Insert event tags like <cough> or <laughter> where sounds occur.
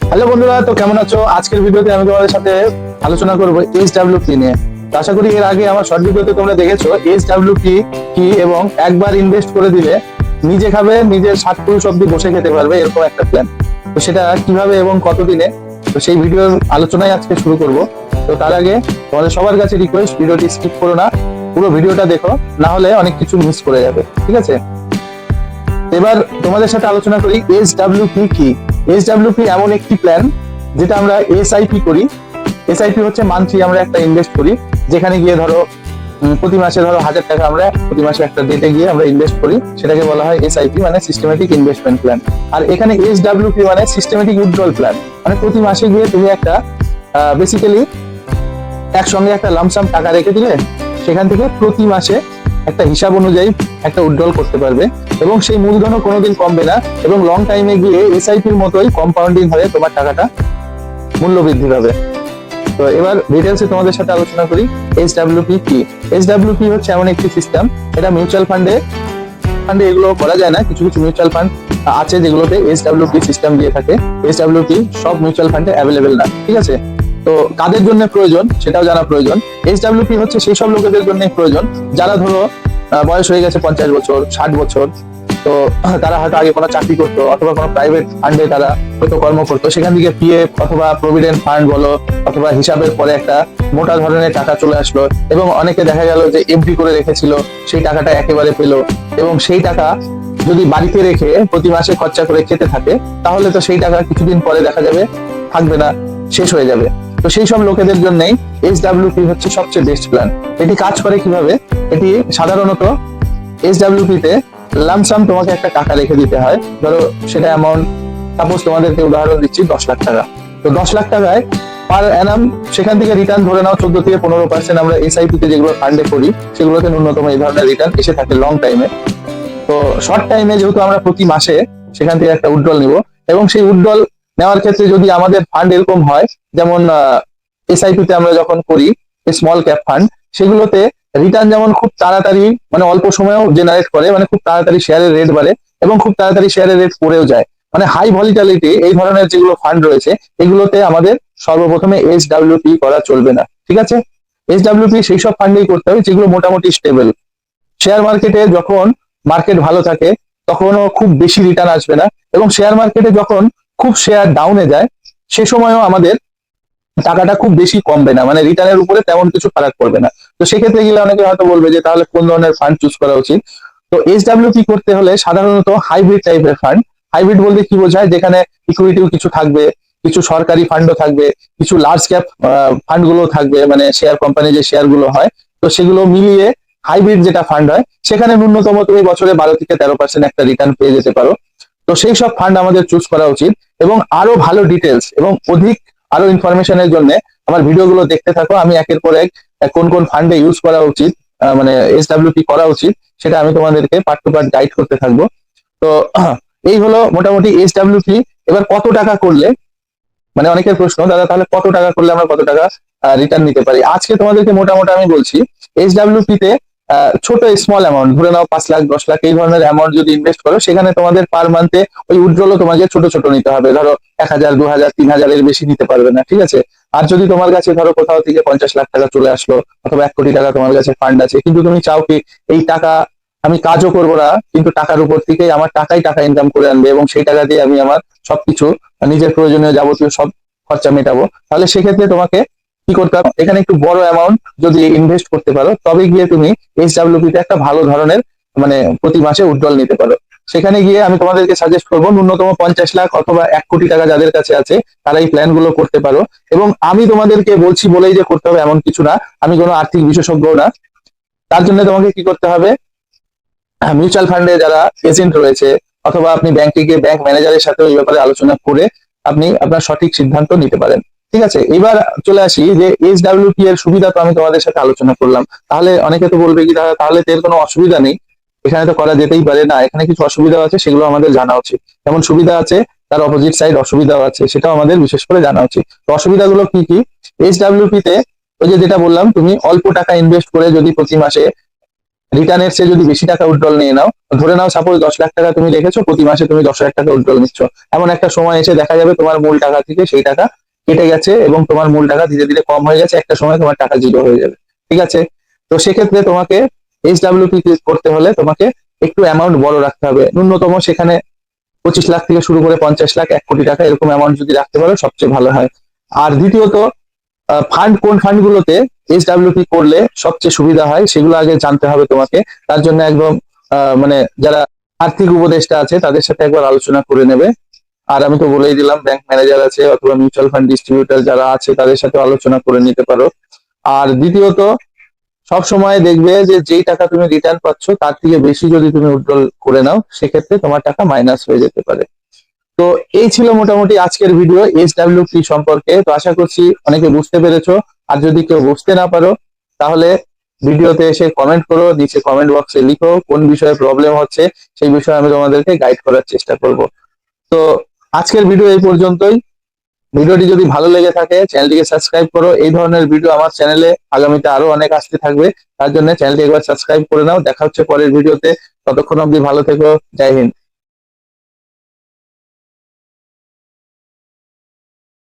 Hello বন্ধুরা, তো কেমন আছো? আজকের ভিডিওতে আমি তোমাদের সাথে আলোচনা করব এইচ ডাব্লিউ পি নিয়ে। আশা করি এর আগে আমার শর্ট ভিডিওতে তোমরা দেখেছ এইচ ডাব্লিউ পি কি এবং একবার ইনভেস্ট করে দিলে নিজে খাবে, নিজের সাত পুরুষ অব্দি বসে খেতে পারবে, এরকম একটা প্ল্যান তো সেটা কীভাবে এবং কতদিনে? তো সেই ভিডিওর আলোচনায় আজকে শুরু করব। তো তার আগে তোমাদের সবার কাছে রিকোয়েস্ট ভিডিওটি স্কিপ করো না, পুরো ভিডিওটা দেখো, না হলে অনেক কিছু মিস করে যাবে, ঠিক আছে? এবার তোমাদের সাথে আলোচনা করি এস ডাব্লিউ পি কি? এস ডাব্লিউ পি এমন একটি প্ল্যান যেটা আমরা এসআইপি করি। এসআইপি হচ্ছে মান্থলি আমরা একটা ইনভেস্ট করি, যেখানে গিয়ে ধরো প্রতি মাসে ধরো হাজার টাকা আমরা প্রতি মাসে একটা ডেটে গিয়ে আমরা ইনভেস্ট করি। সেটাকে বলা হয় এসআইপি মানে সিস্টেমেটিক ইনভেস্টমেন্ট প্ল্যান আর এখানে এস ডাব্লিউ মানে সিস্টেমেটিক উইথড্রল প্ল্যান মানে প্রতি মাসে গিয়ে তুমি একটা বেসিক্যালি একসঙ্গে একটা লামসাম টাকা রেখে দিলে, সেখান থেকে প্রতি মাসে একটা হিসাব অনুযায়ী একটা উইথড্রল করতে পারবে এবং সেই মূলধনও কোনোদিন কমবে না এবং লং টাইমে গিয়ে এসআইপির মতোই কম্পাউন্ডিং হয়ে তোমার টাকাটা মূল্য বৃদ্ধি পাবে। তো এবার ডিটেলসে তোমাদের সাথে আলোচনা করি। এইচ ডাব্লিউপি কি? এইচ ডাব্লিউপি হচ্ছে এমন একটি সিস্টেম এটা মিউচুয়াল ফান্ডে ফান্ডে এগুলো করা যায় না, কিছু কিছু মিউচুয়াল ফান্ড আছে যেগুলোতে এইচ ডাব্লিউপি সিস্টেম দিয়ে থাকে। এইচ ডাব্লিউপি সব মিউচুয়াল ফান্ডে অ্যাভেলেবেল না, ঠিক আছে? তো কাদের জন্য প্রয়োজন সেটাও জানা প্রয়োজন। এইচ ডাব্লিউপি হচ্ছে সেই সব লোকেদের জন্য প্রয়োজন, যারা ধরো বয়স হয়ে গেছে পঞ্চাশ বছর, ষাট বছর, তো তারা হয়তো আগে কোনো চাকরি করতো অথবা কোনো প্রাইভেট ফান্ডে তারা হয়তো কর্ম করতো। সেখান থেকে পিএফ অথবা প্রভিডেন্ট ফান্ড বলো, অথবা হিসাবের পরে একটা মোটা ধরনের টাকা চলে আসলো এবং অনেকে দেখা গেল যে এফডি করে রেখেছিল, সেই টাকাটা একেবারে পেল এবং সেই টাকা যদি বাড়িতে রেখে প্রতি মাসে খরচা করে খেতে থাকে, তাহলে তো সেই টাকা কিছুদিন পরে দেখা যাবে থাকবে না, শেষ হয়ে যাবে। তো সেই সব লোকেদের জন্যই এইচ ডাব্লিউপি হচ্ছে সবচেয়ে বেস্ট প্ল্যান এটি কাজ করে কীভাবে? এটি সাধারণত ডাব্লিউপি তে লামসাম তোমাকে একটা টাকা রেখে দিতে হয়। ধরো সেটা অ্যামাউন্ট সাপোজ তোমাদেরকে উদাহরণ দিচ্ছি দশ লাখ টাকা। তো দশ লাখ টাকায় পার অ্যানাম সেখান থেকে রিটার্ন ধরে নাও চোদ্দ থেকে পনেরো পার্সেন্ট আমরা এসআইপি তে যেগুলো ফান্ডে করি, সেগুলোতে ন্যূনতম এই ধরনের রিটার্ন এসে থাকে লং টাইমে তো শর্ট টাইমে যেহেতু আমরা প্রতি মাসে সেখান থেকে একটা উইথড্রল নিব এবং সেই উইথড্রল নেওয়ার ক্ষেত্রে যদি আমাদের ফান্ড এরকম হয়, যেমন এসআইপি তে আমরা যখন করি স্মল ক্যাপ ফান্ড সেগুলোতে রিটার্ন যেমন খুব তাড়াতাড়ি মানে অল্প সময়েও জেনারেট করে মানে খুব তাড়াতাড়ি শেয়ারের রেট বাড়ে এবং খুব তাড়াতাড়ি শেয়ারের রেট পড়েও যায়। মানে হাই ভলিটালিটি এই ধরনের যেগুলো ফান্ড রয়েছে, এগুলোতে আমাদের সর্বপ্রথমে এইচ ডাব্লিউপি করা চলবে না, ঠিক আছে? এইচ ডাব্লিউপি সেই সব ফান্ডেই করতে হবে যেগুলো মোটামুটি স্টেবল শেয়ার মার্কেটে যখন মার্কেট ভালো থাকে, তখনও খুব বেশি রিটার্ন আসবে না এবং শেয়ার মার্কেটে যখন খুব শেয়ার ডাউনে যায়, সে সময়ও আমাদের টাকাটা খুব বেশি কমবে না মানে রিটার্নের উপরে তেমন কিছু ফারাক পড়বে না। তো সেক্ষেত্রে গেলে অনেকে হয়তো বলবে যে তাহলে কোন ধরনের ফান্ড চুজ করা উচিত? তো এইচ ডাব্লিউপি করতে হলে সাধারণত হাইব্রিড টাইপের ফান্ড হাইব্রিড বলতে কি বোঝায়? যেখানে ইকুইটিও কিছু থাকবে, কিছু সরকারি ফান্ডও থাকবে, কিছু লার্জ ক্যাপ ফান্ডগুলো থাকবে মানে শেয়ার কোম্পানি যে শেয়ারগুলো হয়, তো সেগুলো মিলিয়ে হাইব্রিড যেটা ফান্ড হয়, সেখানে ন্যূনতম তুমি বছরে বারো থেকে তেরো পার্সেন্ট একটা রিটার্ন পেয়ে যেতে পারো। তো সেই সব ফান্ড আমাদের চুজ করা উচিত এবং আরও ভালো ডিটেলস এবং অধিক আরও ইনফরমেশনের জন্য আমার ভিডিওগুলো দেখতে থাকো। আমি একের পর এক কোন কোন ফান্ডে ইউজ করা উচিত মানে এস ডাব্লিউপি করা উচিত, সেটা আমি তোমাদেরকে পার্ট টু পার্ট গাইড করতে থাকব। তো <clears throat> এই হলো মোটামুটি এস ডাব্লিউপি এবার কত টাকা করলে মানে অনেকের প্রশ্ন, দাদা, তাহলে কত টাকা করলে আমরা কত টাকা রিটার্ন নিতে পারি? আজকে তোমাদেরকে মোটামুটি আমি বলছি এইচ ডাব্লিউপি তে ছোট স্মল অ্যামাউন্ট ধরে নাও পাঁচ লাখ, দশ লাখ, এই ধরনের অ্যামাউন্ট যদি ইনভেস্ট করো, সেখানে তোমাদের পার মান্থে ওই উইথড্রলও তোমাকে ছোট ছোট নিতে হবে। ধরো এক হাজার, দু হাজার, তিন হাজারের বেশি নিতে পারবে না, ঠিক আছে? আর যদি তোমার কাছে ধরো কোথাও থেকে পঞ্চাশ লাখ টাকা চলে আসলো, অথবা এক কোটি টাকা তোমার কাছে ফান্ড আছে, কিন্তু তুমি চাও কি এই টাকা আমি কাজও করব না, কিন্তু টাকার উপর থেকেই আমার টাকাই টাকা ইনকাম করে আনবে এবং সেই টাকা দিয়ে আমি আমার সবকিছু নিজের প্রয়োজনীয় যাবতীয় সব খরচা মেটাবো, তাহলে সেক্ষেত্রে তোমাকে কি করতে হবে? এখানে একটু বড় অ্যামাউন্ট যদি ইনভেস্ট করতে পারো তবে গিয়ে তুমি এইচ ডাব্লিউপি তে একটা ভালো ধরনের মানে প্রতি মাসে উজ্জ্বল নিতে পারো। সেখানে গিয়ে আমি তোমাদেরকে সাজেস্ট করব, ন্যূনতম পঞ্চাশ লাখ অথবা এক কোটি টাকা যাদের কাছে আছে, তারা এই প্ল্যানগুলো করতে পারো। এবং আমি তোমাদেরকে বলছি বলেই যে করতে হবে এমন কিছু না। আমি কোনো আর্থিক বিশেষজ্ঞ না। তার জন্য তোমাকে কি করতে হবে? মিউচুয়াল ফান্ডে যারা এজেন্ট রয়েছে, অথবা আপনি ব্যাংকে গিয়ে ব্যাংক ম্যানেজারের সাথে ওই ব্যাপারে আলোচনা করে আপনি আপনার সঠিক সিদ্ধান্ত নিতে পারেন। ঠিক আছে, এবার চলে আসি যে এইচ ডাব্লিউপি এর সুবিধা তো আমি তোমাদের সাথে আলোচনা করলাম। তাহলে অনেকে তো বলবে কি, তাহলে তো কোনো অসুবিধা নেই। এখানে তো করা যেতেই পারে। না, এখানে কিছু অসুবিধা আছে, সেগুলো আমাদের জানা উচিত। যেমন সুবিধা আছে, তার অপোজিট সাইড অসুবিধাও আছে, সেটাও আমাদের বিশেষ করে জানা উচিত। তো অসুবিধাগুলো কি কি? এইচ ডাব্লিউপি তে ওই যে যেটা বললাম, তুমি অল্প টাকা ইনভেস্ট করে যদি প্রতি মাসে রিটার্নের চেয়ে যদি বেশি টাকা উইথড্রল নিয়ে নাও, ধরে নাও সাপোজ দশ লাখ টাকা তুমি রেখেছো, প্রতি মাসে তুমি দশ লাখ টাকা উইথড্রল নিচ্ছ। এমন একটা সময় এসে দেখা যাবে তোমার মূল টাকা থেকে সেই টাকা কেটে গেছে এবং তোমার মূল টাকা ধীরে ধীরে কম হয়ে গেছে, একটা সময় তোমার টাকা জিরো হয়ে যাবে, ঠিক আছে? তো সেক্ষেত্রে তোমাকে এইচ ডাব্লিউপি করতে হলে তোমাকে একটু অ্যামাউন্ট বড় রাখতে হবে। ন্যূনতম সেখানে পঁচিশ লাখ থেকে শুরু করে পঞ্চাশ লাখ, এক কোটি টাকা এরকম অ্যামাউন্ট যদি রাখতে পারো, সবচেয়ে ভালো হয়। আর দ্বিতীয়ত ফান্ড কোন ফান্ড গুলোতে এইচ ডাব্লিউপি করলে সবচেয়ে সুবিধা হয়, সেগুলো আগে জানতে হবে তোমাকে। তার জন্য একদম মানে যারা আর্থিক উপদেষ্টা আছে, তাদের সাথে একবার আলোচনা করে নেবে। আর আমি তো বলেই দিলাম ব্যাংক ম্যানেজার আছে অথবা মিউচুয়াল ফান্ড ডিস্ট্রিবিউটার যারা আছে, তাদের সাথে আলোচনা করে নিতে পারো। আর দ্বিতীয়ত সব সময় দেখবে যে যেই টাকা তুমি রিটার্ন পাচ্ছ, তার থেকে বেশি যদি তুমি উইথড্রল করে নাও, সেক্ষেত্রে তোমার টাকা মাইনাস হয়ে যেতে পারে। তো এই ছিল মোটামুটি আজকের ভিডিও এইচ ডাব্লিউ পি সম্পর্কে। তো আশা করছি অনেকে বুঝতে পেরেছ। আর যদি কেউ বুঝতে না পারো, তাহলে ভিডিওতে এসে কমেন্ট করো, নিচে কমেন্ট বক্সে লিখো কোন বিষয়ে প্রবলেম হচ্ছে, সেই বিষয়ে আমি তোমাদেরকে গাইড করার চেষ্টা করব। তো আজকের ভিডিও এই পর্যন্তই। ভিডিওটি যদি ভালো লেগে থাকে চ্যানেলটিকে সাবস্ক্রাইব করো। এই ধরনের ভিডিও আমার চ্যানেলে আগামীতে আরও অনেক আসতে থাকবে। তার জন্য চ্যানেলটি একবার সাবস্ক্রাইব করে নাও। দেখা হচ্ছে পরের ভিডিওতে ততক্ষণ অব্দি ভালো থেকো। জয় হিন্দ।